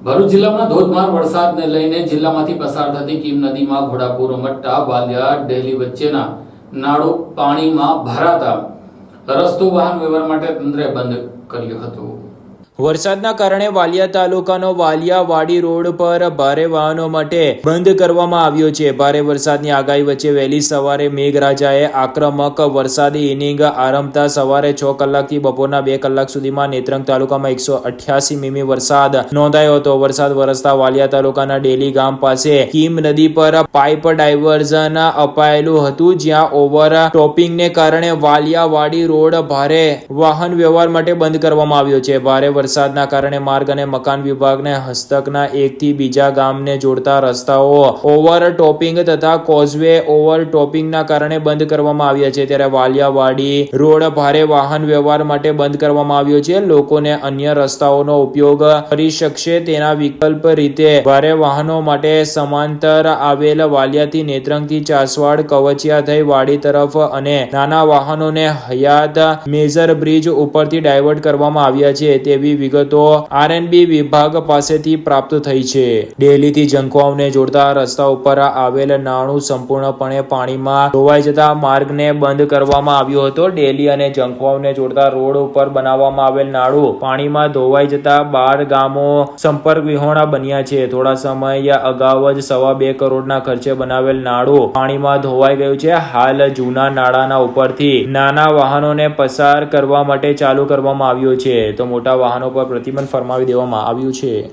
ભરૂચ જિલ્લામાં ધોધમાર વરસાદને લઈને જિલ્લામાંથી પસાર થતી કીમ નદીમાં ઘોડાપુર મટ્ટા વાલિયા ડેલી વચ્ચેના નાળું પાણીમાં ભરાતા રસ્તો વાહન વ્યવહાર માટે તંત્રે બંધ કર્યો હતો. વરસાદના કારણે વાલિયા તાલુકાનો વાલિયા વાડી રોડ પર ભારે વાહનો માટે બંધ કરવામાં આવ્યો છે. ભારે વરસાદની આગાહી વચ્ચે વહેલી સવારે મેઘરાજાએ આક્રમક વરસાદી ઇનિંગ આરંભતા સવારે છ કલાકથી બપોરના બે કલાક સુધીમાં નેત્રંગ તાલુકામાં એકસો અઠ્યાસી મીમી વરસાદ નોંધાયો હતો. વરસાદ વરસતા વાલિયા તાલુકાના ડેલી ગામ પાસે કીમ નદી પર પાઇપ ડાયવર્ઝન અપાયેલું હતું, જ્યાં ઓવર ટોપિંગને કારણે વાલિયા વાડી રોડ ભારે વાહન વ્યવહાર માટે બંધ કરવામાં આવ્યો છે. ભારે વરસાદના કારણે માર્ગ અને મકાન વિભાગને હસ્તકના એકથી બીજા ગામને જોડતા રસ્તાઓ ઓવર ટોપિંગ તથા કોઝવે ઓવર ટોપિંગના કારણે બંધ કરવામાં આવ્યા છે. ત્યારે વાલિયાવાડી રોડ ભારે વાહન વ્યવહાર માટે બંધ કરવામાં આવ્યો છે. લોકોને અન્ય રસ્તાઓનો ઉપયોગ કરી શકશે તેના વિકલ્પ રીતે ભારે વાહનો માટે સમાંતર આવેલ વાલિયાથી નેત્રંગથી ચાસવાડ, કવચિયા થઈ વાડી તરફ અને નાના વાહનોને હયાત મેજર બ્રિજ ઉપરથી ડાયવર્ટ કરવામાં આવ્યા છે. તેવી વિગતો આરએનબી વિભાગ પાસેથી પ્રાપ્ત થઈ છે. ડેલીથી જંકવાવને જોડતા રસ્તા ઉપર આવેલ નાણું સંપૂર્ણપણે પાણીમાં ધોવાઈ જતા માર્ગને બંધ કરવામાં આવ્યો હતો. ડેલી અને જંકવાવને જોડતા રોડ ઉપર બનાવવામાં આવેલ નાળું પાણીમાં ધોવાઈ જતા બાર ગામો સંપર્ક વિહોણા બન્યા છે. થોડા સમય અગાઉ જ સવા બે કરોડના ખર્ચે બનાવેલ નાળું પાણીમાં ધોવાઈ ગયું છે. હાલ જૂના નાળાના ઉપરથી નાના વાહનોને પસાર કરવા માટે ચાલુ કરવામાં આવ્યો છે. તો મોટા વાહનો પર પ્રતિબંધ ફરમાવી દેવામાં આવ્યું છે.